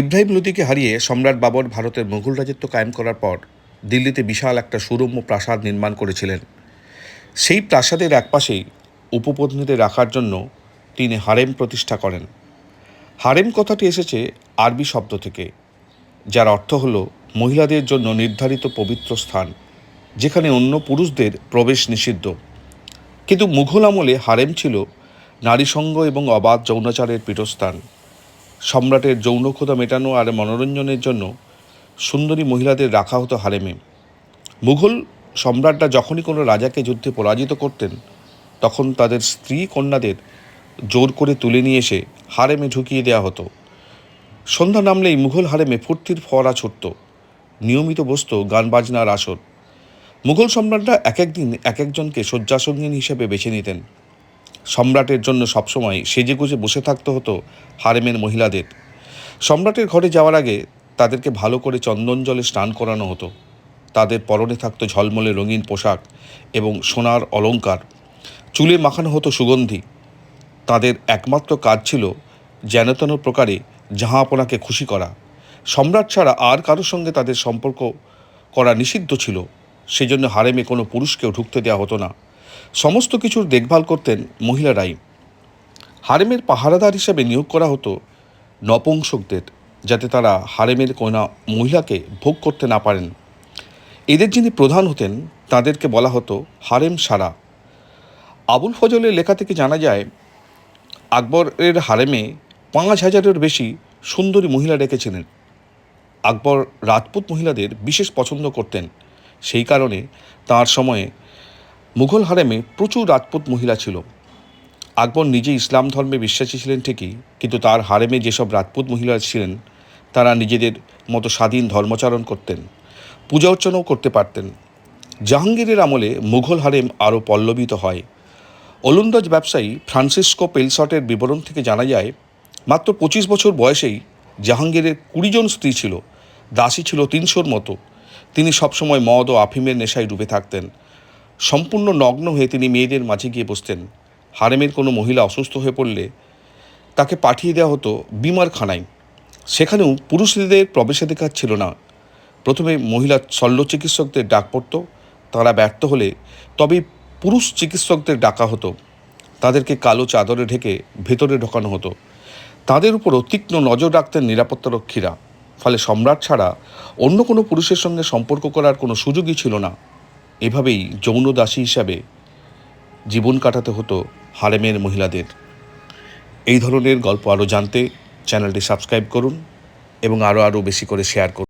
ইব্রাহিম লোদিকে হারিয়ে সম্রাট বাবর ভারতের মুঘল রাজত্ব কায়েম করার পর দিল্লিতে বিশাল একটা সুরম্য প্রাসাদ নির্মাণ করেছিলেন। সেই প্রাসাদের একপাশেই উপপত্নীদের রাখার জন্য তিনি হারেম প্রতিষ্ঠা করেন। হারেম কথাটি এসেছে আরবি শব্দ থেকে, যার অর্থ হল মহিলাদের জন্য নির্ধারিত পবিত্র স্থান, যেখানে অন্য পুরুষদের প্রবেশ নিষিদ্ধ। কিন্তু মুঘল আমলে হারেম ছিল নারীসঙ্গ এবং অবাধ যৌনাচারের পীঠস্থান। সম্রাটের যৌনক্ষতা মেটানো আর মনোরঞ্জনের জন্য সুন্দরী মহিলাদের রাখা হতো হারেমে। মুঘল সম্রাটরা যখনই কোনো রাজাকে যুদ্ধে পরাজিত করতেন, তখন তাদের স্ত্রী কন্যাদের জোর করে তুলে নিয়ে এসে হারেমে ঢুকিয়ে দেওয়া হতো। সন্ধ্যা নামলেই মুঘল হারেমে ফুর্তির ফোয়ারা ছুটত। নিয়মিত বসত, গান বাজনার আসর। মুঘল সম্রাটরা এক একদিন এক একজনকে শয্যাসঙ্গিনী হিসেবে বেছে নিতেন। সম্রাটের জন্য সবসময় সেজেগুজে বসে থাকতে হতো হারেমের মহিলাদের। সম্রাটের ঘরে যাওয়ার আগে তাদেরকে ভালো করে চন্দন জলে স্নান করানো হতো। তাদের পরনে থাকতো ঝলমলে রঙিন পোশাক এবং সোনার অলংকার। চুলে মাখানো হতো সুগন্ধি। তাদের একমাত্র কাজ ছিল যেনতেন প্রকারে জাহাঁপনাকে খুশি করা। সম্রাট ছাড়া আর কারোর সঙ্গে তাদের সম্পর্ক করা নিষিদ্ধ ছিল। সেজন্য হারেমে কোনো পুরুষকেও ঢুকতে দেওয়া হতো না। সমস্ত কিছুর দেখভাল করতেন মহিলারাই। হারেমের পাহারাদার হিসেবে নিয়োগ করা হতো নপুংসকদের, যাতে তারা হারেমের কোনা মহিলাকে ভোগ করতে না পারেন। এদের যিনি প্রধান হতেন, তাদেরকে বলা হতো হারেম সারা। আবুল ফজলের লেখা থেকে জানা যায়, আকবরের হারেমে পাঁচ হাজারের বেশি সুন্দরী মহিলা রেখেছিলেন আকবর রাজপুত মহিলাদের বিশেষ পছন্দ করতেন। সেই কারণে তার সময়ে মুঘল হারেমে প্রচুর রাজপুত মহিলা ছিল। আকবর নিজে ইসলাম ধর্মে বিশ্বাসী ছিলেন ঠিকই, কিন্তু তার হারেমে যেসব রাজপুত মহিলা ছিলেন, তারা নিজেদের মতো স্বাধীন ধর্মচারণ করতেন, পূজা অর্চনাও করতে পারতেন। জাহাঙ্গীরের আমলে মুঘল হারেম আরও পল্লবিত হয়। ওলন্দাজ ব্যবসায়ী ফ্রান্সিসকো পেলসটের বিবরণ থেকে জানা যায়, মাত্র পঁচিশ বছর বয়সেই জাহাঙ্গীরের কুড়িজন স্ত্রী ছিল, দাসী ছিল তিনশোর মতো। তিনি সবসময় মদ ও আফিমের নেশায় ডুবে থাকতেন। সম্পূর্ণ নগ্ন হয়ে তিনি মেয়েদের মাঝে গিয়ে বসতেন। হারেমের কোনো মহিলা অসুস্থ হয়ে পড়লে তাকে পাঠিয়ে দেওয়া হতো বিমারখানায় সেখানেও পুরুষদের প্রবেশাধিকার ছিল না। প্রথমে মহিলা শল্য চিকিৎসকদের ডাক পড়তো, তারা ব্যর্থ হলে তবেই পুরুষ চিকিৎসকদের ডাকা হতো। তাদেরকে কালো চাদরে ঢেকে ভেতরে ঢোকানো হতো। তাদের উপরও তীক্ষ্ণ নজর রাখতেন নিরাপত্তারক্ষীরা ফলে সম্রাট ছাড়া অন্য কোনো পুরুষের সঙ্গে সম্পর্ক করার কোনো সুযোগই ছিল না। এভাবেই যৌন দাসী হিসাবে জীবন কাটাতে হতো হারেমের মহিলাদের। এই ধরনের গল্প আরও জানতে চ্যানেলটি সাবস্ক্রাইব করুন এবং আরও আরও বেশি করে শেয়ার করুন।